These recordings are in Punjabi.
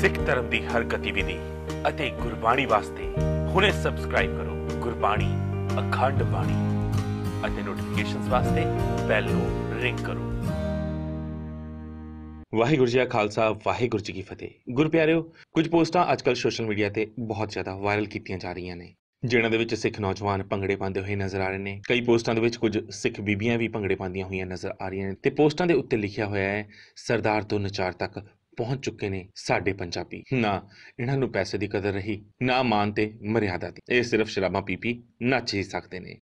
ਸਿੱਖ ਧਰਮ ਦੀ ਹਰ ਗਤੀਵਿਧੀ ਅਤੇ ਗੁਰਬਾਣੀ ਵਾਸਤੇ ਹੁਣੇ ਸਬਸਕ੍ਰਾਈਬ ਕਰੋ ਗੁਰਬਾਣੀ ਅਖੰਡ ਬਾਣੀ ਅਤੇ ਨੋਟੀਫਿਕੇਸ਼ਨਸ ਵਾਸਤੇ ਬੈਲ ਨੂੰ ਰਿੰਗ ਕਰੋ। ਵਾਹਿਗੁਰੂ ਜੀ ਕਾ ਖਾਲਸਾ, ਵਾਹਿਗੁਰੂ ਜੀ ਕੀ ਫਤਿਹ। ਗੁਰ ਪਿਆਰਿਓ, ਕੁਝ ਪੋਸਟਾਂ ਅੱਜਕੱਲ ਸੋਸ਼ਲ ਮੀਡੀਆ ਤੇ ਬਹੁਤ ਜ਼ਿਆਦਾ ਵਾਇਰਲ ਕੀਤੀਆਂ ਜਾ ਰਹੀਆਂ ਨੇ। ਜਿਨ੍ਹਾਂ ਦੇ ਵਿੱਚ ਸਿੱਖ ਨੌਜਵਾਨ ਭੰਗੜੇ ਪਾਉਂਦੇ ਹੋਏ ਨਜ਼ਰ ਆ ਰਹੇ ਨੇ। ਕਈ ਪੋਸਟਾਂ ਦੇ ਵਿੱਚ ਕੁਝ ਸਿੱਖ ਬੀਬੀਆਂ ਵੀ ਭੰਗੜੇ ਪਾਉਂਦੀਆਂ ਹੋਈਆਂ ਨਜ਼ਰ ਆ ਰਹੀਆਂ ਨੇ। ਤੇ ਪੋਸਟਾਂ ਦੇ ਉੱਤੇ ਲਿਖਿਆ ਹੋਇਆ ਹੈ, ਸਰਦਾਰ ਤੋਂ ਨਚਾਰ ਤੱਕ ਪਹੁੰਚ ਚੁੱਕੇ ਨੇ ਸਾਡੇ ਪੰਜਾਬੀ। ਨਾ ਇਹਨਾਂ ਨੂੰ ਪੈਸੇ ਦੀ ਕਦਰ ਰਹੀ, ਨਾ ਮਾਨ ਤੇ ਮਰਿਆਦਾ ਦੀ। ਇਹ ਸਿਰਫ ਸ਼ਰਾਬਾਂ ਪੀ ਪੀ ਨੱਚ ਹੀ ਸਕਦੇ ਨੇ।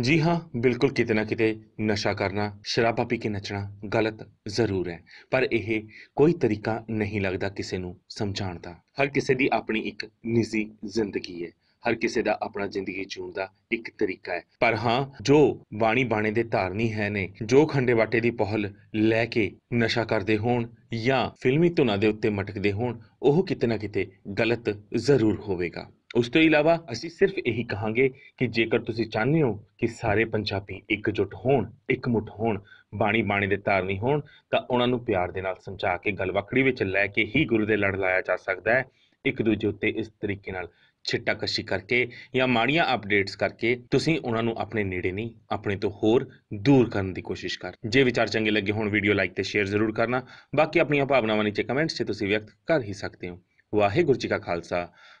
ਜੀ ਹਾਂ, ਬਿਲਕੁਲ ਕਿਤੇ ਨਾ ਕਿਤੇ ਨਸ਼ਾ ਕਰਨਾ, ਸ਼ਰਾਬਾ ਪੀ ਕੇ ਨੱਚਣਾ ਗਲਤ ਜ਼ਰੂਰ ਹੈ, ਪਰ ਇਹ ਕੋਈ ਤਰੀਕਾ ਨਹੀਂ ਲੱਗਦਾ ਕਿਸੇ ਨੂੰ ਸਮਝਾਉਣ ਦਾ। ਹਰ ਕਿਸੇ ਦੀ ਆਪਣੀ ਇੱਕ ਨਿੱਜੀ ਜ਼ਿੰਦਗੀ ਹੈ, ਹਰ ਕਿਸੇ ਦਾ ਆਪਣਾ ਜ਼ਿੰਦਗੀ ਜਿਉਣ ਦਾ ਇੱਕ ਤਰੀਕਾ ਹੈ। ਪਰ ਹਾਂ, ਜੋ ਬਾਣੀ ਬਾਣੇ ਦੇ ਧਾਰਨੀ ਹੈ ਨੇ, ਜੋ ਖੰਡੇ ਵਾਟੇ ਦੀ ਪਹਲ ਲੈ ਕੇ ਨਸ਼ਾ ਕਰਦੇ ਹੋਣ ਜਾਂ ਫਿਲਮੀ ਧੁਨਾਂ ਦੇ ਉੱਤੇ ਮਟਕਦੇ ਹੋਣ, ਉਹ ਕਿਤੇ ਨਾ ਕਿਤੇ ਗਲਤ ਜ਼ਰੂਰ ਹੋਵੇਗਾ। ਉਸ ਤੋਂ ਇਲਾਵਾ ਅਸੀਂ ਸਿਰਫ ਇਹੀ ਕਹਾਂਗੇ ਕਿ ਜੇਕਰ ਤੁਸੀਂ ਚਾਹੁੰਦੇ ਹੋ ਕਿ ਸਾਰੇ ਪੰਜਾਬੀ ਇਕਜੁੱਟ ਹੋਣ, ਇਕਮੁੱਠ ਹੋਣ ਬਾਣੀ ਬਾਣੀ ਦੇ ਧਾਰਨੀ ਹੋਣ, ਤਾਂ ਉਹਨਾਂ ਨੂੰ ਪਿਆਰ ਦੇ ਨਾਲ ਸਮਝਾ ਕੇ ਗਲਵਕੜੀ ਵਿੱਚ ਲੈ ਕੇ ਹੀ ਗੁਰੂ ਦੇ ਲੜ ਲਾਇਆ ਜਾ ਸਕਦਾ ਹੈ। ਇੱਕ ਦੂਜੇ ਉੱਤੇ ਇਸ ਤਰੀਕੇ ਨਾਲ ਛਿੱਟਾਕਸ਼ੀ ਕਰਕੇ ਜਾਂ ਮਾੜੀਆਂ ਅਪਡੇਟਸ ਕਰਕੇ ਤੁਸੀਂ ਉਹਨਾਂ ਨੂੰ ਆਪਣੇ ਨੇੜੇ ਨਹੀਂ, ਆਪਣੇ ਤੋਂ ਹੋਰ ਦੂਰ ਕਰਨ ਦੀ ਕੋਸ਼ਿਸ਼ ਕਰ। ਜੇ ਵਿਚਾਰ ਚੰਗੇ ਲੱਗੇ ਹੋਣ ਵੀਡੀਓ ਲਾਈਕ ਤੇ ਸ਼ੇਅਰ ਜ਼ਰੂਰ ਕਰਨਾ। ਬਾਕੀ ਆਪਣੀਆਂ ਭਾਵਨਾਵਾਂ ਨੀਚੇ ਕਮੈਂਟਸ 'ਚ ਤੁਸੀਂ ਵਿਅਕਤ ਕਰ ਹੀ ਸਕਦੇ ਹੋ। ਵਾਹਿਗੁਰੂ ਜੀ ਕਾ ਖਾਲਸਾ।